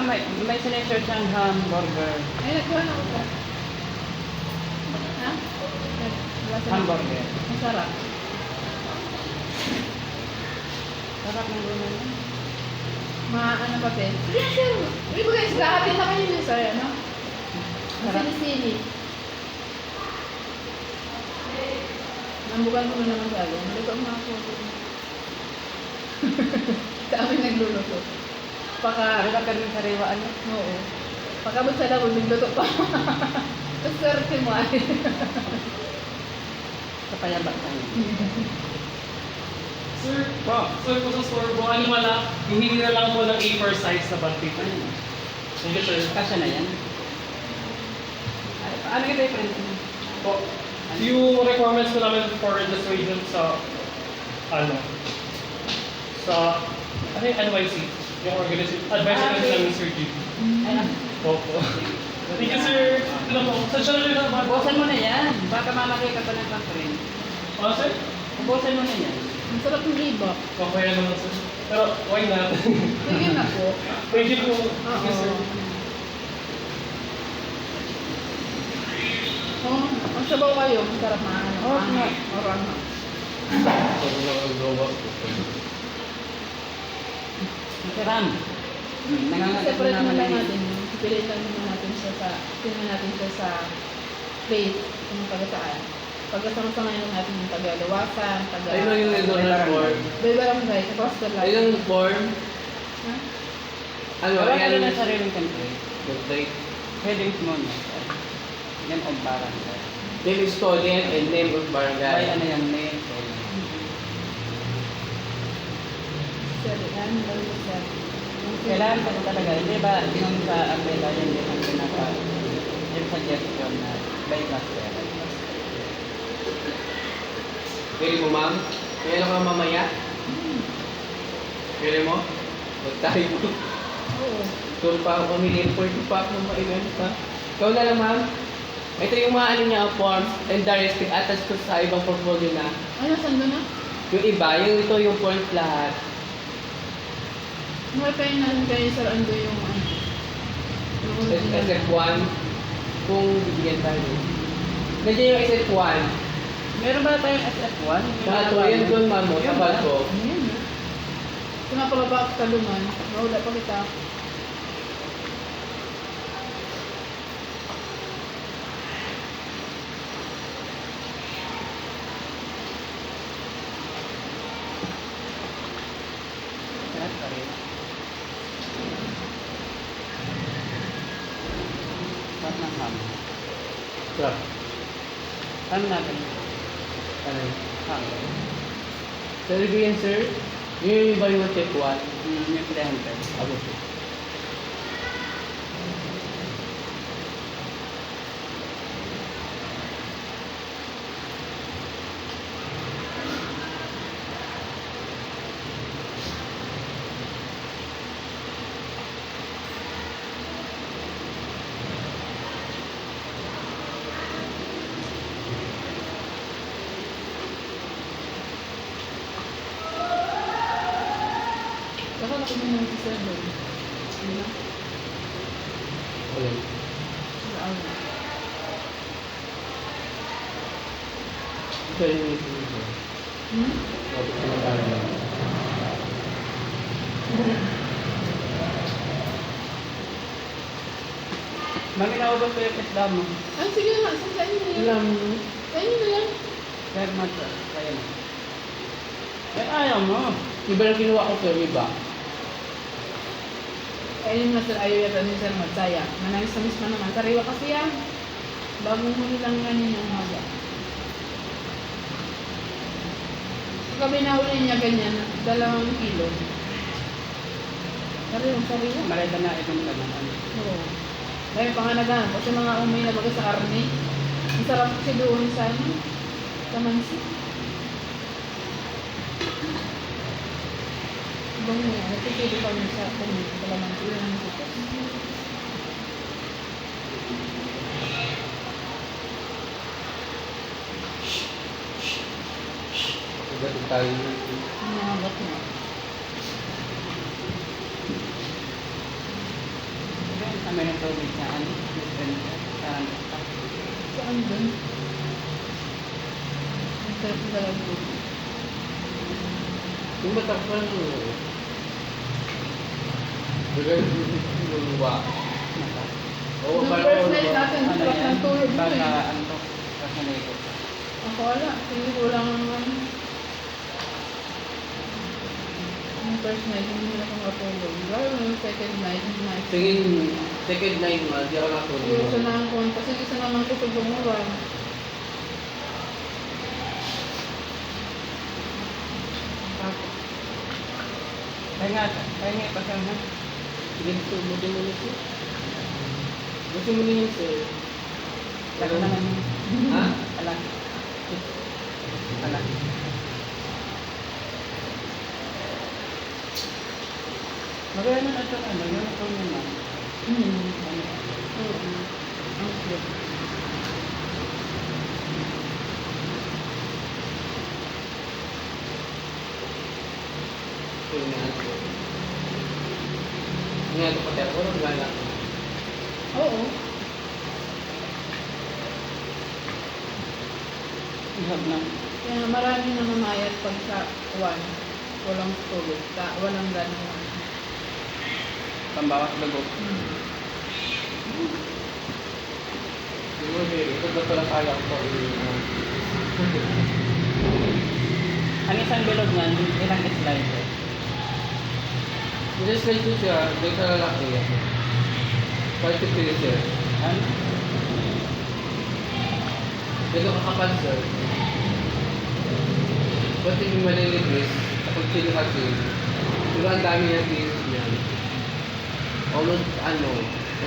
Ah, may, may sinesure siyang hamburger. Ay, nagkuha na ako. Ha? Wala sa Hamburger. Masarap. Sarap ng gulay niya. Ma, ano ba, Pen? Yes, sir. Uy, bagay, lahatin na kayo yun, sir, ano? Sarap. Masili-sili. Nambukan ko na naman sa alin. Luto ang mga photo. Kami nagluluto. Paka, Sarap ka rin sariwaan niya. oo. Pagkabot sa labo, nagluto pa. Tapos swerte mo ay. Sa payabak tayo. Sir, po, sir po sa store po, ano wala, hihingi na lang po ng A4 size na bond paper. Ayun. Thank you, sir. Kasya na yan. Paano kita i-print mo? Po, yung requirements ko namin for registration sa, ano, sa, ano yung NYC? Yung organization, Ah, ah, okay. namin, Sir ah. Opo. Thank you, sir. Ano po, sa siya na rin ang Ubusan mo na yan. Baka mamaki ka pa ng pang-print. Ano, sir? Ubusan mo na yan. Ang sarap ng libak. Okay naman, sir. Pero, why not? Sige na po. Thank you po. Thank you, sir. Oo. Ang sabaw kayo, masarap na ano. Oo, nga. Orang. Matiram. Hmm, nangangagat mo Separate na naman lang na natin. Piliin lang naman natin siya sa, tingnan natin siya sa plate, yung taga saan. Pagkasama-sama lang natin yung taga-lawasan, taga... Ayun lang yung nagdonor form. Bay barangay, sa Coastal Line. Ayun form. Ha? Ano, ka rin yung ng sariling country. Birthday. Headings mo na. Yan o parang. Name is Colin and name of Ay, barangay. ano yan. Sir, ko. Kailangan ka talaga. Hindi ba, yung sa umbrella, yan din ang pinaka, yung suggestion na by master. Pwede mo, ma'am? Kaya ka mamaya? Pwede mo? Huwag tayo. Oo. Tour pa ako. Report ko pa ako event pa. Ikaw na lang, ma'am. Ito yung mga ano niya, forms and the rest, attach ko sa ibang portfolio na. Ano, saan doon na? Yung iba, yung ito yung forms lahat. Mga kayo na kayo sir, ando yung ano. Yung original. SF1, kung bibigyan tayo. Nandiyan yung SF1. Meron ba tayong SF1? Mga to, yan doon, ma'am, mo, sa bag ko. Ayan. Kung napalaba ako talungan, mawala pa kita. Lahat pa rin. Lahat ng ham. Sarap. Ano natin? Ano yun? Ham. Sa yan, sir, yun yung iba yung step 1. Hmm, yung cliente. Ako, sir. Baka nakumin ng sir doon. Ano na? Okay. Sa aula. Ito yung ito yung Hmm? Yung naubos ko yung pitda mo. Ah, sige na, sige sa inyo na yan. Sa inyo na yan. Sir, mag Kaya na. Eh, ayaw mo. iba lang kinuha ko, sir, iba. Ayun na sir, ayaw yata ni sir magsaya. Manayos na mismo naman. Sariwa kasi yan. Bagong huli lang yan yun yung maga. Pagka binahuli niya ganyan, dalawang kilo. Sariwa, sariwa. Malay na itong naman. Oo. Dahil panganagaan, kasi mga umay na baga sa karne. Ang sarap kasi doon sa ano, sa mansi. Ibang mo yan, nagpipili kami sa kanya, sa lamansi, yun ang sitas. Iba tayo. Ang mga gat mo. Ah, meron tubig sa ano? Different. Sa ano? Saan dun? Ang sarap talaga po. Yung matakpan mo. Bigay yung luwa. Naka. Oo, Nung parang first night luwa. natin, Ano sarap yan? ng tulog mo Baka eh. ano to? Baka. Ako wala, hindi ko lang naman. Yung first night, hindi na ako matulog. Lalo yung second night, hindi na. Tingin, second night mo, di ako nakatulog. Yung isa na ako, kasi isa naman ko sa bumuran. Tapos, Pahinga, pahinga pa siya ha? Gusto mo din muna siya. Gusto mo din yun, sir. Lako naman. Ha? Ala. Ala. Magaya na ito ano, yun ito yun na. hmm. Oo. Ang cute. Ito yung Nga ito pati ako, wala. Oo. Ihab na. Kaya marami na mamayat pag sa one, walang tulog, ka, walang ganang Pambawas dugo. hmm. Siguro, ito na pala kaya ko. Ang isang bilog niyan, ilang slices? Like this, siya, dito sa lalaki. 40 pieces. Ano? Ito kakapal, sir. Pati yung malilipis, kapag sino kasi, pero ang dami ng pieces niya. Almost, ano,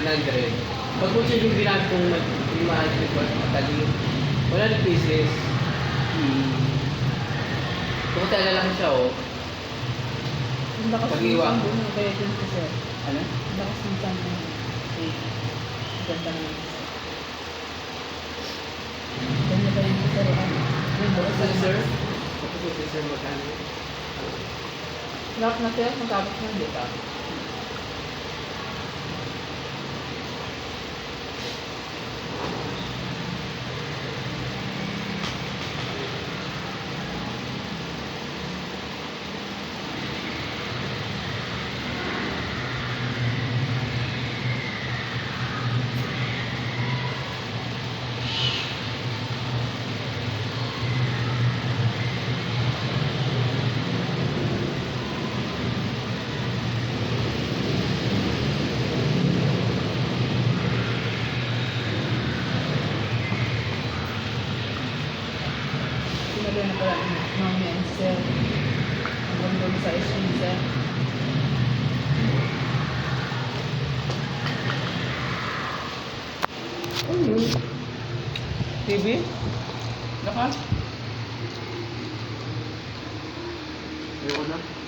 100. Pag mo siya yung bilang kung mahal ko at matali, 100 pieces. Hmm. Kung tayo lang siya, oh. Lakas ng Pag-iwa. sambo ng kaya dun ko sir. Ano? Ang lakas ng sambo ng ganda na. Ganda ba yung sir? Ano? Yung Tapos bukas si na sir, tapos si sir magkano? Lahat na sir, matapos na, di ba? Sinalo na pala ni Mami and sir. Ang ganda mo sa cream sir. TV? Laka? Ayoko na.